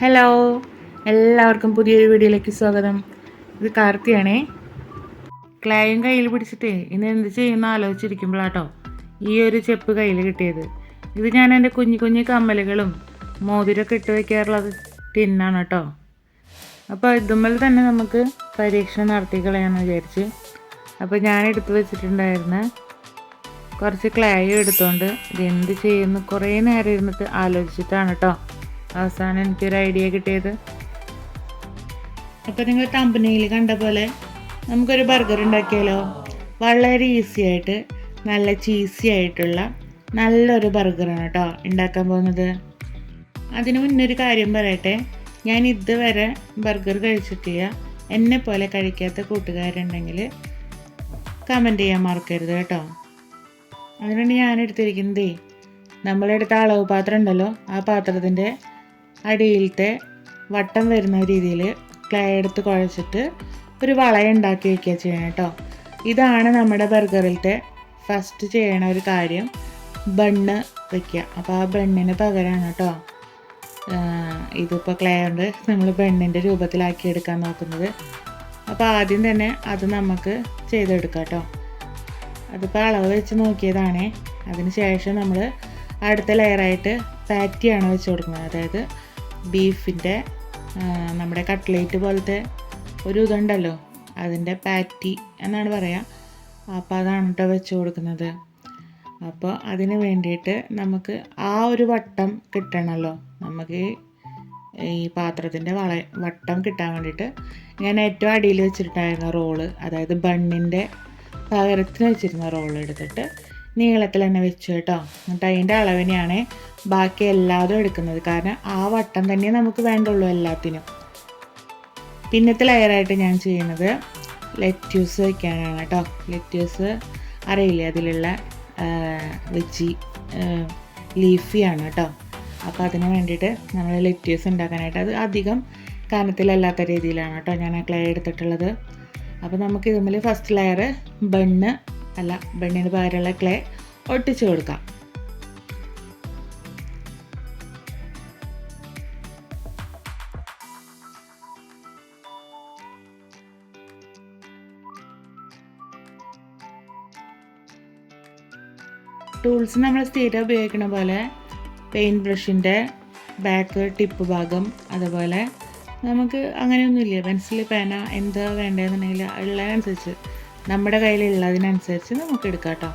Hello എല്ലാവർക്കും പുതിയൊരു വീഡിയോയിലേക്ക് സ്വാഗതം. ഇത് കാർത്തിയാണേ. ക്ലയം കയ്യിൽ പിടിച്ചിട്ടേ ഇന്ന് എന്ത് ചെയ്യുന്ന ആലോചിച്ചിരിക്കുമ്പോഴാട്ടോ ഈ ഒരു ചെപ്പ് കയ്യിൽ കിട്ടിയത്. ഇത് ഞാൻ എന്റെ കുഞ്ഞു കുഞ്ഞു കമ്മലുകളും മോതിരൊക്കെ ഇട്ട് വയ്ക്കാറുള്ളത് ടിന്നാണ് കേട്ടോ അപ്പോൾ ഇതുമ്മൽ തന്നെ നമുക്ക് പരീക്ഷണം നടത്തി കളയാമെന്ന് വിചാരിച്ച് അപ്പോൾ ഞാൻ എടുത്തു വെച്ചിട്ടുണ്ടായിരുന്ന കുറച്ച് ക്ലായും എടുത്തുകൊണ്ട് ഇത് എന്ത് ചെയ്യുന്നു കുറേ നേരം ഇരുന്നിട്ട് ആലോചിച്ചിട്ടാണ് കേട്ടോ. അവസാനം എനിക്കൊരു ഐഡിയ കിട്ടിയത്. അപ്പോൾ നിങ്ങൾ കമ്പനിയിൽ കണ്ട പോലെ നമുക്കൊരു ബർഗർ ഉണ്ടാക്കിയാലോ? വളരെ ഈസി ആയിട്ട് നല്ല ചീസി ആയിട്ടുള്ള നല്ലൊരു ബർഗറാണ് കേട്ടോ ഉണ്ടാക്കാൻ പോകുന്നത്. അതിന് മുന്നേ ഒരു കാര്യം പറയട്ടെ. ഞാൻ ഇതുവരെ ബർഗർ കഴിച്ചിട്ടില്ല. എന്നെ പോലെ കഴിക്കാത്ത കൂട്ടുകാരുണ്ടെങ്കിൽ കമന്റ് ചെയ്യാൻ മറക്കരുത് കേട്ടോ. അതിനുവേണ്ടി ഞാൻ എടുത്തിരിക്കുന്നതേ നമ്മളെടുത്ത അളവ് പാത്രം ഉണ്ടല്ലോ ആ പാത്രത്തിന്റെ അടിയിലത്തെ വട്ടം വരുന്ന രീതിയിൽ ക്ലേ എടുത്ത് കുഴച്ചിട്ട് ഒരു വളയുണ്ടാക്കി വയ്ക്കുക ചെയ്യണം കേട്ടോ. ഇതാണ് നമ്മുടെ ബർഗറിലത്തെ ഫസ്റ്റ് ചെയ്യണ ഒരു കാര്യം. ബണ്ണ് വയ്ക്കുക അപ്പോൾ ആ ബണ്ണിന് പകരമാണ് കേട്ടോ. ഇതിപ്പോൾ ക്ലേ കൊണ്ട് നമ്മൾ ബണ്ണിന്റെ രൂപത്തിലാക്കി എടുക്കാൻ നോക്കുന്നത്. അപ്പോൾ ആദ്യം തന്നെ അത് നമുക്ക് ചെയ്തെടുക്കാം കേട്ടോ. അതിപ്പോൾ അളവ് വെച്ച് നോക്കിയതാണേ. അതിന് ശേഷം നമ്മൾ അടുത്ത ലെയറായിട്ട് പാറ്റിയാണ് വെച്ച് കൊടുക്കുന്നത്. അതായത് ബീഫിന്റെ നമ്മുടെ കട്ട്ലേറ്റ് പോലത്തെ ഒരു ഇതുണ്ടല്ലോ അതിന്റെ പാറ്റി എന്നാണ് പറയുക അപ്പോൾ അതാണ് കേട്ടോ വെച്ച് കൊടുക്കുന്നത്. അപ്പോൾ അതിന് വേണ്ടിയിട്ട് നമുക്ക് ആ ഒരു വട്ടം കിട്ടണമല്ലോ നമുക്ക് ഈ പാത്രത്തിന്റെ വള വട്ടം കിട്ടാൻ വേണ്ടിയിട്ട് ഞാൻ ഏറ്റവും അടിയിൽ വെച്ചിട്ടുണ്ടായിരുന്ന റോൾ അതായത് ബണ്ണിന്റെ പകരത്തിന് വെച്ചിരുന്ന റോൾ എടുത്തിട്ട് നീളത്തിൽ തന്നെ വെച്ചു കേട്ടോ. എന്നിട്ട് അതിന്റെ അളവിനെയാണ് ബാക്കി എല്ലാതും എടുക്കുന്നത്. കാരണം ആ വട്ടം തന്നെ നമുക്ക് വേണ്ടുള്ളൂ എല്ലാത്തിനും. പിന്നത്തെ ലെയറായിട്ട് ഞാൻ ചെയ്യുന്നത് ലെറ്റ്യൂസ് വയ്ക്കാനാണ് കേട്ടോ. ലെറ്റ്യൂസ് അറിയില്ലേ? അതിലുള്ള വെജി ലീഫിയാണ് കേട്ടോ. അപ്പോൾ അതിന് വേണ്ടിയിട്ട് നമ്മൾ ലെറ്റ്യൂസ് ഉണ്ടാക്കാനായിട്ട് അത് അധികം കനത്തിലല്ലാത്ത രീതിയിലാണ് കേട്ടോ ഞാൻ ആ ക്ലേ എടുത്തിട്ടുള്ളത്. അപ്പോൾ നമുക്ക് ഇതുമ്മിൽ ഫസ്റ്റ് ലെയർ ബണ്ണ് അല്ല ബണ്ണിന് പകരമുള്ള ക്ലേ ഒട്ടിച്ചു കൊടുക്കാം. ടൂൾസ് നമ്മൾ സ്ഥിരം ഉപയോഗിക്കുന്ന പോലെ പെയിന്റ് ബ്രഷിന്റെ ബാക്ക് ടിപ്പ് ഭാഗം അതുപോലെ നമുക്ക് അങ്ങനെയൊന്നുമില്ല. പെൻസിൽ പേന എന്താ വേണ്ടതെന്നുണ്ടെങ്കിൽ ഉള്ളതിനനുസരിച്ച് നമ്മുടെ കയ്യിലുള്ളതിനനുസരിച്ച് നമുക്ക് എടുക്കാം കേട്ടോ.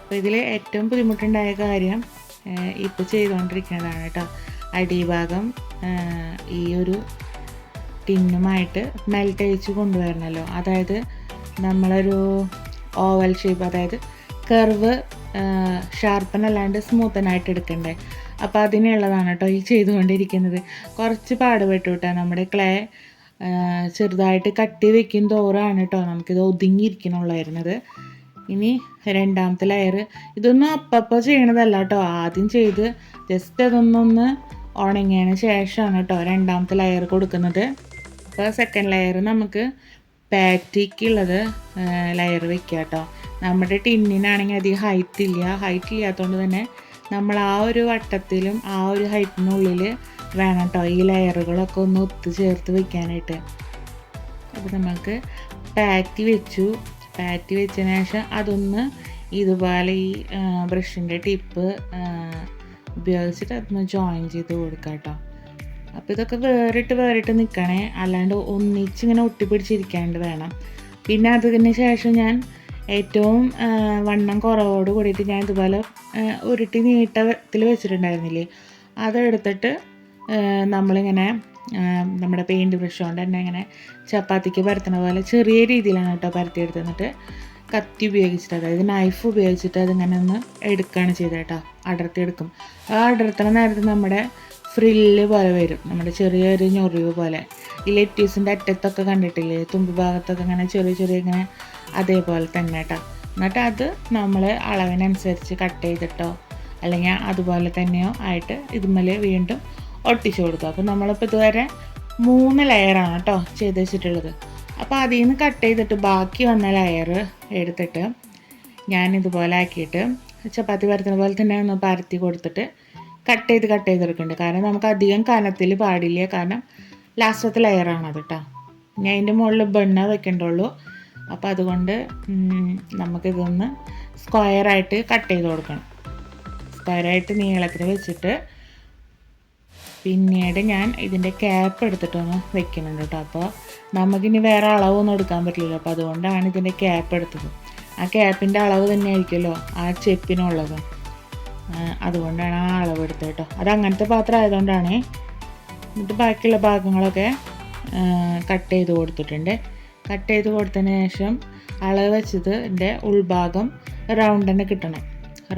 അപ്പോൾ ഇതിൽ ഏറ്റവും ബുദ്ധിമുട്ടുണ്ടായ കാര്യം ഇപ്പോൾ ചെയ്തുകൊണ്ടിരിക്കുന്നതാണ് കേട്ടോ. അടിഭാഗം ഈ ഒരു ടിന്നുമായിട്ട് മെൽറ്റ് അയച്ച് കൊണ്ടുവരണമല്ലോ അതായത് നമ്മളൊരു ഓവൽ ഷേപ്പ് അതായത് കർവ് ഷാർപ്പൻ അല്ലാണ്ട് സ്മൂത്തനായിട്ട് എടുക്കണ്ടേ. അപ്പോൾ അതിനുള്ളതാണ് കേട്ടോ ഈ ചെയ്തുകൊണ്ടിരിക്കുന്നത്. കുറച്ച് പാടുപെട്ടു കേട്ടോ. നമ്മുടെ ക്ലേ ചെറുതായിട്ട് കട്ടി വെക്കും തോറാണ് കേട്ടോ നമുക്കിത് ഒതുങ്ങിയിരിക്കണുള്ളായിരുന്നത് ഇനി രണ്ടാമത്തെ ലെയർ ഇതൊന്നും അപ്പപ്പോൾ ചെയ്യണതല്ല കേട്ടോ ആദ്യം ചെയ്ത് ജസ്റ്റ് അതൊന്നൊന്ന് ഉണങ്ങിയതിന് ശേഷമാണ് കേട്ടോ രണ്ടാമത്തെ ലെയർ കൊടുക്കുന്നത്. അപ്പോൾ സെക്കൻഡ് ലെയർ നമുക്ക് പാറ്റിക്കുള്ളത് ലെയർ വെക്കുക കേട്ടോ നമ്മുടെ ടിന്നിനാണെങ്കിൽ അധികം ഹൈറ്റ് ഇല്ല. ഹൈറ്റ് ഇല്ലാത്തതുകൊണ്ട് തന്നെ നമ്മൾ ആ ഒരു വട്ടത്തിലും ആ ഒരു ഹൈറ്റിനുള്ളിൽ വേണം കേട്ടോ ഈ ലെയറുകളൊക്കെ ഒന്ന് ഒത്തു ചേർത്ത് വെക്കാനായിട്ട്. അപ്പോൾ നമുക്ക് പാറ്റി വെച്ചു. പാറ്റി വെച്ചതിന് ശേഷം അതൊന്ന് ഇതുപോലെ ഈ ബ്രഷിന്റെ ടിപ്പ് ഉപയോഗിച്ചിട്ട് അതൊന്ന് ജോയിൻ ചെയ്ത് കൊടുക്കാം കേട്ടോ അപ്പോൾ ഇതൊക്കെ വേറിട്ട് വേറിട്ട് നിൽക്കണേ അല്ലാണ്ട് ഒന്നിച്ച് ഇങ്ങനെ ഒട്ടിപ്പിടിച്ചിരിക്കാണ്ട് വേണം. പിന്നെ അതിന് ശേഷം ഞാൻ ഏറ്റവും വണ്ണം കുറവോട് കൂടിയിട്ട് ഞാൻ ഇതുപോലെ ഉരുട്ടി നീട്ടത്തിൽ വെച്ചിട്ടുണ്ടായിരുന്നില്ലേ? അതെടുത്തിട്ട് നമ്മളിങ്ങനെ നമ്മുടെ പെയിന്റ് ബ്രഷ് കൊണ്ട് തന്നെ ഇങ്ങനെ ചപ്പാത്തിക്ക് പരത്തണ പോലെ ചെറിയ രീതിയിലാണ് കേട്ടോ പരത്തിയെടുത്ത് എന്നിട്ട് കത്തി ഉപയോഗിച്ചിട്ട് അതായത് നൈഫ് ഉപയോഗിച്ചിട്ട് അതിങ്ങനെ ഒന്ന് എടുക്കുകയാണ് ചെയ്തത് കേട്ടോ അടർത്തി എടുക്കും ആ അടർത്തണ നേരത്ത് നമ്മുടെ ഫ്രില്ല് പോലെ വരും നമ്മുടെ ചെറിയൊരു ഞൊറിവ് പോലെ. ഈ ലെറ്റീസിന്റെ അറ്റത്തൊക്കെ കണ്ടിട്ടില്ലേ തുമ്പ് ഭാഗത്തൊക്കെ ഇങ്ങനെ ചെറിയ ചെറിയ ഇങ്ങനെ അതേപോലെ തന്നെ കേട്ടോ. എന്നിട്ട് അത് നമ്മൾ അളവിനനുസരിച്ച് കട്ട് ചെയ്തിട്ടോ അല്ലെങ്കിൽ അതുപോലെ തന്നെയോ ആയിട്ട് ഇതുമേൽ വീണ്ടും ഒട്ടിച്ചു കൊടുത്തു. അപ്പോൾ നമ്മളിപ്പോൾ ഇതുവരെ മൂന്ന് ലെയറാണ് കേട്ടോ ചെയ്ത് വെച്ചിട്ടുള്ളത്. അപ്പോൾ അതിൽ നിന്ന് കട്ട് ചെയ്തിട്ട് ബാക്കി വന്ന ലെയർ എടുത്തിട്ട് ഞാൻ ഇതുപോലെ ആക്കിയിട്ട് ചപ്പാത്തി പരത്തുന്ന പോലെ തന്നെ ഒന്ന് പരത്തി കൊടുത്തിട്ട് കട്ട് ചെയ്ത് കട്ട് ചെയ്തെടുക്കുന്നുണ്ട് കാരണം നമുക്ക് അധികം കനത്തിൽ പാടില്ല. കാരണം ലാസ്റ്റത്തെ ലെയറാണത് കേട്ടോ. ഞാൻ അതിന്റെ മുകളിൽ ബെണ്ണ വെക്കേണ്ടുള്ളൂ അപ്പോൾ അതുകൊണ്ട് നമുക്കിതൊന്ന് സ്ക്വയറായിട്ട് കട്ട് ചെയ്ത് കൊടുക്കണം. സ്ക്വയറായിട്ട് നീളത്തിന് വെച്ചിട്ട് പിന്നീട് ഞാൻ ഇതിന്റെ ക്യാപ്പ് എടുത്തിട്ടൊന്ന് വെക്കുന്നുണ്ട് കേട്ടോ. അപ്പോൾ നമുക്കിനി വേറെ അളവൊന്നും എടുക്കാൻ പറ്റില്ലല്ലോ. അപ്പോൾ അതുകൊണ്ടാണ് ഇതിന്റെ ക്യാപ്പ് എടുത്തത്. ആ ക്യാപ്പിന്റെ അളവ് തന്നെ ആയിരിക്കുമല്ലോ ആ ചെപ്പിനുള്ളത്. അതുകൊണ്ടാണ് ആ അളവ് എടുത്തത് കേട്ടോ. അത് അങ്ങനത്തെ പാത്രം ആയതുകൊണ്ടാണ് എന്നിട്ട് ബാക്കിയുള്ള ഭാഗങ്ങളൊക്കെ കട്ട് ചെയ്ത് കൊടുത്തിട്ടുണ്ട്. കട്ട് ചെയ്ത് കൊടുത്തതിന് ശേഷം അളവ് വെച്ചത് എന്റെ ഉൾഭാഗം റൗണ്ട് തന്നെ കിട്ടണം.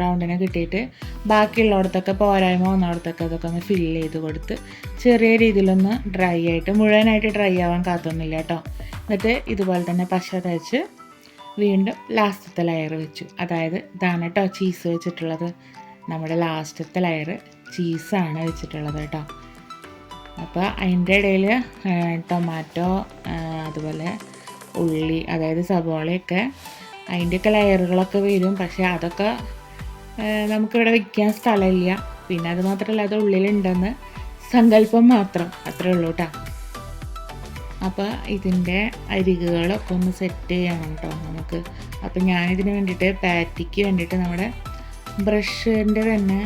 റൗണ്ടിനെ കിട്ടിയിട്ട് ബാക്കിയുള്ളിടത്തൊക്കെ പോരായ്മ വന്നിടത്തൊക്കെ അതൊക്കെ ഒന്ന് ഫില്ല് ചെയ്ത് കൊടുത്ത് ചെറിയ രീതിയിലൊന്ന് ഡ്രൈ ആയിട്ട് മുഴുവനായിട്ട് ഡ്രൈ ആവാൻ കാത്തൊന്നുമില്ല കേട്ടോ. എന്നിട്ട് ഇതുപോലെ തന്നെ പശ തേച്ച് വീണ്ടും ലാസ്റ്റത്തെ ലെയർ വെച്ചു. അതായത് ഇതാണ് കേട്ടോ ചീസ് വെച്ചിട്ടുള്ളത്. നമ്മുടെ ലാസ്റ്റത്തെ ലെയർ ചീസാണ് വെച്ചിട്ടുള്ളത് കേട്ടോ. അപ്പോൾ അതിന്റെ ഇടയിൽ ടൊമാറ്റോ അതുപോലെ ഉള്ളി അതായത് സബോളയൊക്കെ അതിന്റെയൊക്കെ ലെയറുകളൊക്കെ വരും. പക്ഷേ അതൊക്കെ നമുക്കിവിടെ വയ്ക്കാൻ സ്ഥലമില്ല. പിന്നെ അത് മാത്രമല്ല അത് ഉള്ളിലുണ്ടെന്ന് സങ്കല്പം മാത്രം. അത്രേ ഉള്ളൂ കേട്ടോ അപ്പോൾ ഇതിന്റെ അരികുകളൊക്കെ ഒന്ന് സെറ്റ് ചെയ്യണം കേട്ടോ നമുക്ക്. അപ്പോൾ ഞാനിതിന് വേണ്ടിയിട്ട് പാറ്റിക്ക് വേണ്ടിയിട്ട് നമ്മുടെ ബ്രഷിന്റെ തന്നെ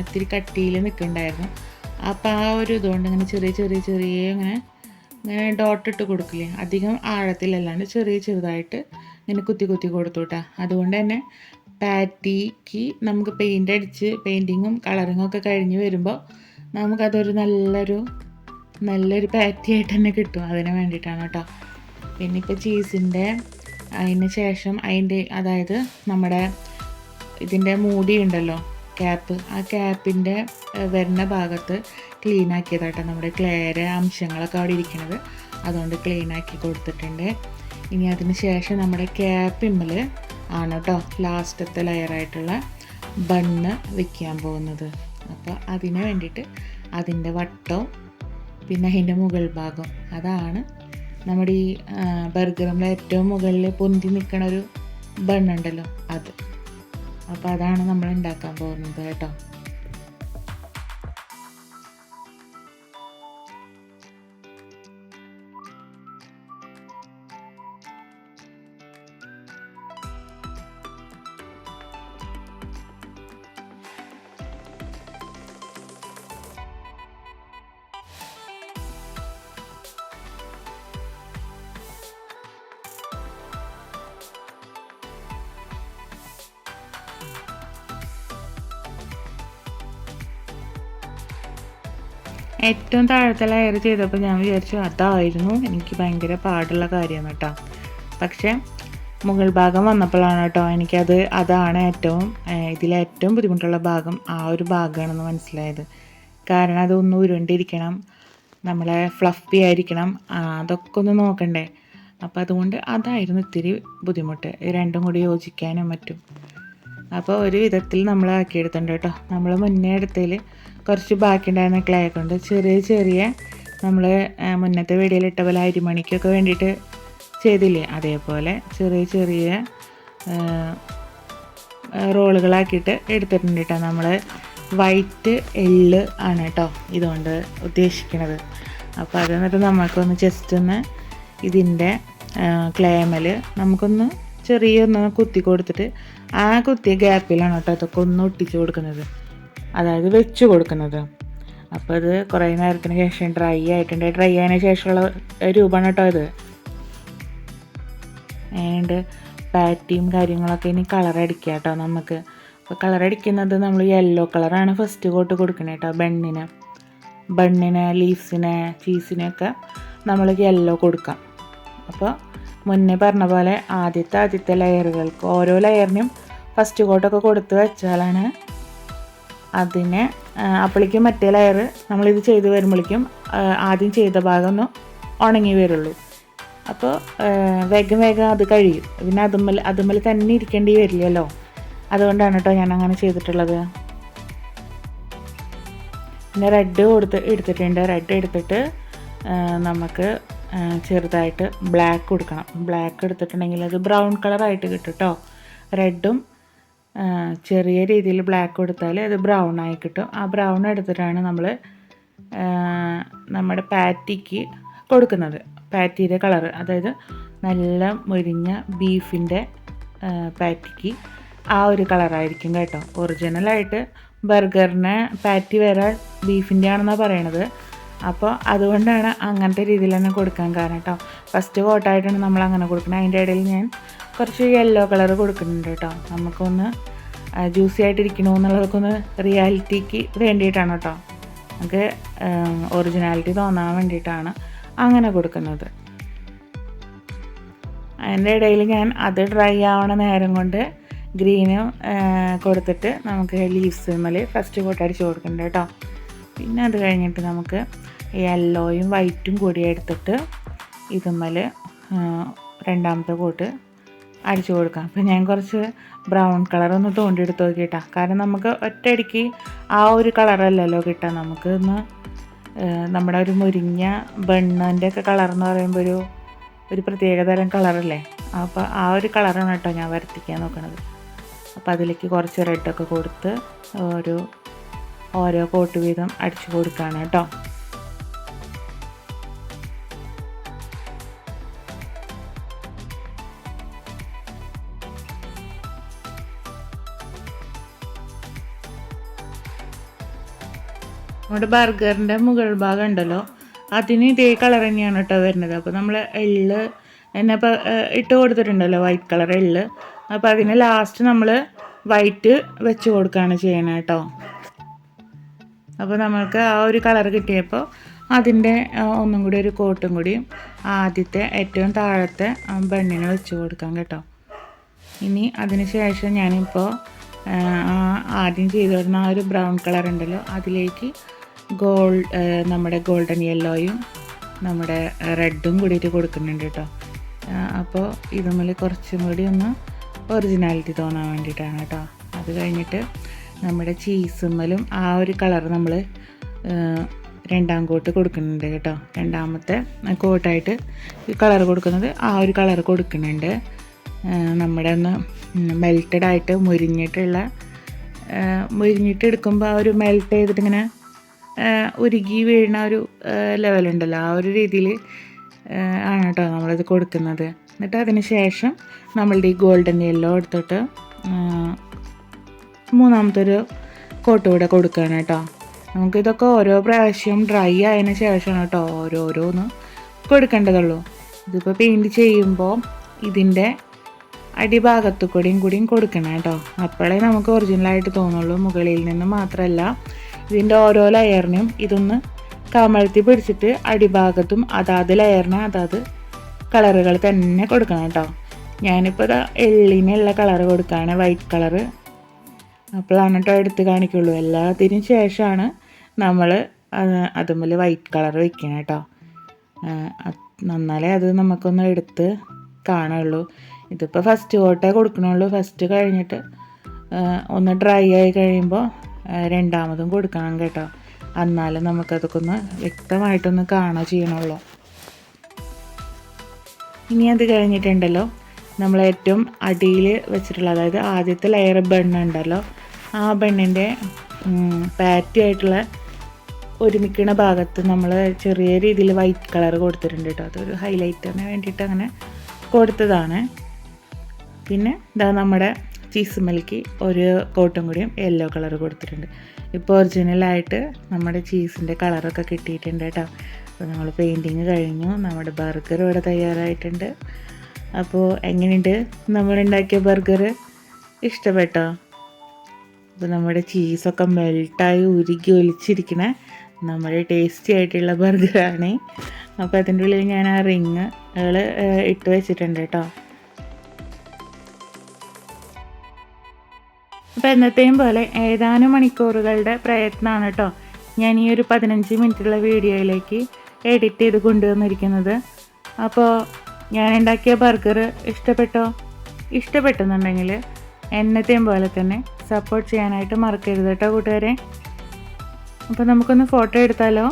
ഇത്തിരി കട്ടിയിൽ നിൽക്കുന്നുണ്ടായിരുന്നു. അപ്പോൾ ആ ഒരു ഇതുകൊണ്ട് ഇങ്ങനെ ചെറിയ ചെറിയ ചെറിയ ഇങ്ങനെ ഇങ്ങനെ ഡോട്ട് ഇട്ട് കൊടുക്കില്ലേ? അധികം ആഴത്തിലല്ലാണ്ട് ചെറിയ ചെറുതായിട്ട് ഇങ്ങനെ കുത്തി കുത്തി കൊടുത്തു കേട്ടോ അതുകൊണ്ട് തന്നെ പാറ്റിക്ക് നമുക്ക് പെയിന്റ് അടിച്ച് പെയിന്റിങ്ങും കളറിങ്ങും ഒക്കെ കഴിഞ്ഞ് വരുമ്പോൾ നമുക്കതൊരു നല്ലൊരു നല്ലൊരു പാറ്റി ആയിട്ട് തന്നെ കിട്ടും അതിന് വേണ്ടിയിട്ടാണ് കേട്ടോ. പിന്നെ ഇപ്പോൾ ചീസിന്റെ അതിന് ശേഷം അതിന്റെ അതായത് നമ്മുടെ ഇതിന്റെ മൂടി ഉണ്ടല്ലോ ക്യാപ്പ് ആ ക്യാപ്പിന്റെ വരുന്ന ഭാഗത്ത് ക്ലീൻ ആക്കിയതാട്ടോ നമ്മുടെ ക്ലേര അംശങ്ങളൊക്കെ അവിടെ ഇരിക്കുന്നത് അതുകൊണ്ട് ക്ലീൻ ആക്കി കൊടുത്തിട്ടുണ്ട്. ഇനി അതിന് ശേഷം നമ്മുടെ ക്യാപ്പിമ്മൽ ആണ് കേട്ടോ ലാസ്റ്റത്തെ ലെയറായിട്ടുള്ള ബണ്ണ് വെക്കാൻ പോകുന്നത്. അപ്പോൾ അതിന് വേണ്ടിയിട്ട് അതിന്റെ വട്ടവും പിന്നെ അതിന്റെ മുകൾ ഭാഗം അതാണ് നമ്മുടെ ഈ ബർഗറിലെ ഏറ്റവും മുകളിൽ പൊന്തി നിൽക്കണ ഒരു ബണ്ണുണ്ടല്ലോ അത്. അപ്പോൾ അതാണ് നമ്മൾ ഉണ്ടാക്കാൻ പോകുന്നത് കേട്ടോ. ഏറ്റവും താഴത്തെ ലെയർ ചെയ്തപ്പോൾ ഞാൻ വിചാരിച്ചു അതായിരുന്നു എനിക്ക് ഭയങ്കര പാടുള്ള കാര്യമാണ് കേട്ടോ. പക്ഷേ മുകൾ ഭാഗം വന്നപ്പോഴാണ് കേട്ടോ എനിക്കത് അതാണ് ഏറ്റവും ഇതിലേറ്റവും ബുദ്ധിമുട്ടുള്ള ഭാഗം ആ ഒരു ഭാഗമാണെന്ന് മനസ്സിലായത്. കാരണം അതൊന്ന് ഉരുണ്ടിരിക്കണം നമ്മളെ ഫ്ലഫി ആയിരിക്കണം അതൊക്കെ ഒന്ന് നോക്കണ്ടേ. അപ്പോൾ അതുകൊണ്ട് അതായിരുന്നു ഇത്തിരി ബുദ്ധിമുട്ട്. രണ്ടും കൂടി യോജിക്കാനും മറ്റും അപ്പോൾ ഒരു വിധത്തിൽ നമ്മൾ ആക്കിയെടുത്തിട്ടുണ്ട് കേട്ടോ. നമ്മൾ മുന്നേ എടുത്തതിൽ കുറച്ച് ബാക്കി ഉണ്ടായിരുന്ന ക്ലേ കൊണ്ട് ചെറിയ ചെറിയ നമ്മൾ മുന്നത്തെ വീഡിയോയിൽ ഇട്ട പോലെ അരിമണിക്കൊക്കെ വേണ്ടിയിട്ട് ചെയ്തില്ലേ? അതേപോലെ ചെറിയ ചെറിയ റോളുകളാക്കിയിട്ട് എടുത്തിട്ടുണ്ട് കേട്ടോ. നമ്മൾ വൈറ്റ് എള്ള് ആണ് കേട്ടോ ഇതുകൊണ്ട് ഉദ്ദേശിക്കുന്നത്. അപ്പോൾ അത് എന്നിട്ട് നമുക്കൊന്ന് ജസ്റ്റ് ഒന്ന് ഇതിന്റെ ക്ലേമൽ നമുക്കൊന്ന് ചെറിയൊന്ന് കുത്തി കൊടുത്തിട്ട് ആ കുത്തിയ ഗ്യാപ്പിലാണ് കേട്ടോ അതൊക്കെ ഒന്ന് ഒട്ടിച്ച് കൊടുക്കുന്നത്. അതായത് വെച്ച് കൊടുക്കുന്നത്. അപ്പോൾ ഇത് കുറേ നേരത്തിന് ശേഷം ഡ്രൈ ആയിട്ടുണ്ട്. ഡ്രൈ ആയതിനു ശേഷമുള്ള രൂപമാണ് കേട്ടോ ഇത്. ആൻഡ് പാറ്റിയും കാര്യങ്ങളൊക്കെ ഇനി കളർ അടിക്കുക കേട്ടോ നമുക്ക്. അപ്പോൾ കളർ അടിക്കുന്നത് നമ്മൾ യെല്ലോ കളറാണ് ഫസ്റ്റ് കോട്ട് കൊടുക്കണേ കേട്ടോ ബണ്ണിന്. ബണ്ണിന് ലീവ്സിന് ചീസിനൊക്കെ നമ്മൾ യെല്ലോ കൊടുക്കാം. അപ്പോൾ മുന്നേ പറഞ്ഞ പോലെ ആദ്യത്തെ ആദ്യത്തെ ലെയറുകൾക്ക് ഓരോ ലെയറിനും ഫസ്റ്റ് കോട്ടൊക്കെ കൊടുത്ത് വെച്ചാലാണ് അതിനെ അപ്പോഴേക്കും മറ്റേ ലെയർ നമ്മളിത് ചെയ്ത് വരുമ്പോഴേക്കും ആദ്യം ചെയ്ത ഭാഗം ഒന്ന് ഉണങ്ങി വരുള്ളൂ. അപ്പോൾ വേഗം വേഗം അത് കഴിയും. പിന്നെ അതുമ്മൽ അതുമ്മൽ തന്നെ ഇരിക്കേണ്ടി വരില്ലല്ലോ. അതുകൊണ്ടാണ് കേട്ടോ ഞാൻ അങ്ങനെ ചെയ്തിട്ടുള്ളത്. പിന്നെ റെഡ് കൊടുത്ത് എടുത്തിട്ടുണ്ട്. റെഡ് എടുത്തിട്ട് നമുക്ക് ചെറുതായിട്ട് ബ്ലാക്ക് കൊടുക്കണം. ബ്ലാക്ക് എടുത്തിട്ടുണ്ടെങ്കിൽ അത് ബ്രൗൺ കളറായിട്ട് കിട്ടും കേട്ടോ റെഡും ചെറിയ രീതിയിൽ ബ്ലാക്ക് കൊടുത്താൽ അത് ബ്രൗൺ ആയി കിട്ടും. ആ ബ്രൗൺ എടുത്തിട്ടാണ് നമ്മൾ നമ്മുടെ പാറ്റിക്ക് കൊടുക്കുന്നത്. പാറ്റിയുടെ കളർ അതായത് നല്ല മുരിഞ്ഞ ബീഫിന്റെ പാറ്റിക്ക് ആ ഒരു കളറായിരിക്കും കേട്ടോ. ഒറിജിനലായിട്ട് ബർഗറിന് പാറ്റി വരെ ബീഫിന്റെ ആണെന്നാണ് പറയണത്. അപ്പോൾ അതുകൊണ്ടാണ് അങ്ങനത്തെ രീതിയിൽ തന്നെ കൊടുക്കാൻ കാരണം കേട്ടോ. ഫസ്റ്റ് കോട്ടായിട്ടാണ് നമ്മൾ അങ്ങനെ കൊടുക്കുന്നത് അതിന്റെ ഇടയിൽ ഞാൻ കുറച്ച് യെല്ലോ കളർ കൊടുക്കുന്നുണ്ട് കേട്ടോ. നമുക്കൊന്ന് ജ്യൂസി ആയിട്ടിരിക്കണോ എന്നുള്ളതൊക്കെ റിയാലിറ്റിക്ക് വേണ്ടിയിട്ടാണ് കേട്ടോ. നമുക്ക് ഒറിജിനാലിറ്റി തോന്നാൻ വേണ്ടിയിട്ടാണ് അങ്ങനെ കൊടുക്കുന്നത്. അതിന്റെ ഇടയിൽ ഞാൻ അത് ഡ്രൈ ആവണ നേരം കൊണ്ട് ഗ്രീന് കൊടുത്തിട്ട് നമുക്ക് ലീവ്സ് മേൽ ഫസ്റ്റ് കോട്ട് അടിച്ച് കൊടുക്കുന്നുണ്ട് കേട്ടോ. പിന്നെ അത് കഴിഞ്ഞിട്ട് നമുക്ക് യെല്ലോയും വൈറ്റും കൂടി എടുത്തിട്ട് ഇതുമ്മൽ രണ്ടാമത്തെ കോട്ട് അടിച്ചു കൊടുക്കാം. അപ്പം ഞാൻ കുറച്ച് ബ്രൗൺ കളർ ഒന്ന് തോണ്ടിയെടുത്ത് നോക്കിയിട്ടാ. കാരണം നമുക്ക് ഒറ്റയടിക്ക് ആ ഒരു കളറല്ലല്ലോ കിട്ടുക നമുക്ക് ഒന്ന് നമ്മുടെ ഒരു മുരിഞ്ഞ ബണ്ണിന്റെ ഒക്കെ കളർ എന്ന് പറയുമ്പോൾ ഒരു ഒരു പ്രത്യേകതരം കളറല്ലേ അപ്പോൾ ആ ഒരു കളറാണ് കേട്ടോ ഞാൻ വരുത്തിക്കാൻ നോക്കണത്. അപ്പോൾ അതിലേക്ക് കുറച്ച് റെഡൊക്കെ കൊടുത്ത് ഒരു ഓരോ കോട്ട് വീതം അടിച്ചു കൊടുക്കുകയാണ് കേട്ടോ. നമ്മുടെ ബർഗറിന്റെ മുകൾ ഭാഗം ഉണ്ടല്ലോ. അതിന് ഇതേ കളർ തന്നെയാണ് കേട്ടോ വരുന്നത്. അപ്പോൾ നമ്മൾ എള്ള് എന്നെ ഇട്ട് കൊടുത്തിട്ടുണ്ടല്ലോ വൈറ്റ് കളർ എള്ള് അപ്പോൾ അതിന് ലാസ്റ്റ് നമ്മൾ വൈറ്റ് വെച്ച് കൊടുക്കുകയാണ് ചെയ്യണത് കേട്ടോ അപ്പോൾ നമ്മൾക്ക് ആ ഒരു കളർ കിട്ടിയപ്പോൾ അതിന്റെ ഒന്നും കൂടി ഒരു കോട്ടും കൂടി ആദ്യത്തെ ഏറ്റവും താഴത്തെ ബണ്ണിന് വെച്ച് കൊടുക്കാം കേട്ടോ. ഇനി അതിന് ശേഷം ഞാനിപ്പോൾ ആദ്യം ചെയ്തു വരുന്ന ആ ഒരു ബ്രൗൺ കളർ ഉണ്ടല്ലോ അതിലേക്ക് ഗോൾഡ് നമ്മുടെ ഗോൾഡൻ യെല്ലോയും നമ്മുടെ റെഡും കൂടിയിട്ട് കൊടുക്കുന്നുണ്ട് കേട്ടോ അപ്പോൾ ഇതുമൽ കുറച്ചും കൂടി ഒന്ന് ഒറിജിനാലിറ്റി തോന്നാൻ വേണ്ടിയിട്ടാണ് കേട്ടോ അത് കഴിഞ്ഞിട്ട് നമ്മുടെ ചീസുമ്മലും ആ ഒരു കളർ നമ്മൾ രണ്ടാം കോട്ട് കൊടുക്കുന്നുണ്ട് കേട്ടോ രണ്ടാമത്തെ കോട്ടായിട്ട് കളർ കൊടുക്കുന്നത് ആ ഒരു കളർ കൊടുക്കുന്നുണ്ട്. നമ്മുടെ ഒന്ന് മെൽറ്റഡ് ആയിട്ട് മുരിഞ്ഞിട്ടുള്ള മുരിഞ്ഞിട്ട് എടുക്കുമ്പോൾ ആ ഒരു മെൽറ്റ് ചെയ്തിട്ട് ഇങ്ങനെ ആ, ഉരുകി വീഴുന്ന ഒരു ലെവലുണ്ടല്ലോ ആ ഒരു രീതിയിൽ ആണ് കേട്ടോ നമ്മളിത് കൊടുക്കുന്നത്. എന്നിട്ട് അതിന് ശേഷം നമ്മളുടെ ഈ ഗോൾഡൻ യെല്ലോ എടുത്തിട്ട് മൂന്നാമത്തെ ഒരു കോട്ട് കൂടെ കൊടുക്കുകയാണ് കേട്ടോ നമുക്കിതൊക്കെ ഓരോ പ്രാവശ്യം ഡ്രൈ ആയതിന് ശേഷമാണ് കേട്ടോ ഓരോരോന്ന് കൊടുക്കേണ്ടതുള്ളൂ. ഇതിപ്പോൾ പെയിന്റ് ചെയ്യുമ്പോൾ ഇതിന്റെ അടിഭാഗത്തു കൂടിയും കൂടിയും കൊടുക്കണം കേട്ടോ അപ്പോഴേ നമുക്ക് ഒറിജിനലായിട്ട് തോന്നുള്ളൂ. മുകളിൽ നിന്ന് മാത്രമല്ല ഇതിന്റെ ഓരോ ലെയറിനെയും ഇതൊന്ന് കമഴ്ത്തി പിടിച്ചിട്ട് അടിഭാഗത്തും അതാത് ലെയറിന് അതാത് കളറുകൾ തന്നെ കൊടുക്കണം കേട്ടോ. ഞാനിപ്പോൾ എള്ളിനുള്ള കളറ് കൊടുക്കുകയാണ് വൈറ്റ് കളറ്. അപ്പോഴാണ് കേട്ടോ എടുത്ത് കാണിക്കുള്ളൂ. എല്ലാത്തിനും ശേഷമാണ് നമ്മൾ അതുമ്മൽ വൈറ്റ് കളർ വയ്ക്കണം കേട്ടോ. നന്നാലേ അത് നമുക്കൊന്ന് എടുത്ത് കാണുള്ളൂ. ഇതിപ്പോൾ ഫസ്റ്റ് കോട്ടേ കൊടുക്കണുള്ളൂ. ഫസ്റ്റ് കഴിഞ്ഞിട്ട് ഒന്ന് ഡ്രൈ ആയി കഴിയുമ്പോൾ രണ്ടാമതും കൊടുക്കണം കേട്ടോ. എന്നാലും നമുക്കതൊക്കെ ഒന്ന് വ്യക്തമായിട്ടൊന്ന് കാണുക ചെയ്യണുള്ളൂ. ഇനി അത് കഴിഞ്ഞിട്ടുണ്ടല്ലോ. നമ്മൾ ഏറ്റവും അടിയിൽ വെച്ചിട്ടുള്ള അതായത് ആദ്യത്തെ ലെയർ ബെണ്ണ ഉണ്ടല്ലോ. ആ ബണ്ണിന്റെ പാറ്റി ആയിട്ടുള്ള ഒരുമിക്കണ ഭാഗത്ത് നമ്മൾ ചെറിയ രീതിയിൽ വൈറ്റ് കളർ കൊടുത്തിട്ടുണ്ട് കേട്ടോ. അതൊരു ഹൈലൈറ്റിന് വേണ്ടിയിട്ട് അങ്ങനെ കൊടുത്തതാണ്. പിന്നെ ഇതാ നമ്മുടെ ചീസ് മിൽക്കി ഒരു കോട്ടും കൂടിയും യെല്ലോ കളർ കൊടുത്തിട്ടുണ്ട്. ഇപ്പോൾ ഒറിജിനലായിട്ട് നമ്മുടെ ചീസിന്റെ കളറൊക്കെ കിട്ടിയിട്ടുണ്ട് കേട്ടോ അപ്പോൾ നമ്മൾ പെയിന്റിങ് കഴിഞ്ഞു. നമ്മുടെ ബർഗർ ഇവിടെ തയ്യാറായിട്ടുണ്ട്. അപ്പോൾ എങ്ങനെയുണ്ട് നമ്മളുണ്ടാക്കിയ ബർഗർ ഇഷ്ടപ്പെട്ടോ? അപ്പോൾ നമ്മുടെ ചീസൊക്കെ മെൽട്ടായി ഉരുകി ഒലിച്ചിരിക്കണ നമ്മുടെ ടേസ്റ്റി ആയിട്ടുള്ള ബർഗറാണ് അപ്പോൾ അതിന്റെ ഉള്ളിൽ ഞാൻ ആ റിങ്ങുകൾ ഇട്ട് വെച്ചിട്ടുണ്ട് കേട്ടോ അപ്പോൾ എന്നത്തെയും പോലെ ഏതാനും മണിക്കൂറുകളുടെ പ്രയത്നമാണ് കേട്ടോ ഞാൻ ഈ ഒരു പതിനഞ്ച് മിനിറ്റുള്ള വീഡിയോയിലേക്ക് എഡിറ്റ് ചെയ്ത് കൊണ്ടുവന്നിരിക്കുന്നത്. അപ്പോൾ ഞാൻ ഉണ്ടാക്കിയ ബർഗർ ഇഷ്ടപ്പെട്ടോ? ഇഷ്ടപ്പെട്ടെന്നുണ്ടെങ്കിൽ എന്നത്തെയും പോലെ തന്നെ സപ്പോർട്ട് ചെയ്യാനായിട്ട് മറക്കരുത് കേട്ടോ കൂട്ടുകാരെ. അപ്പോൾ നമുക്കൊന്ന് ഫോട്ടോ എടുത്താലോ?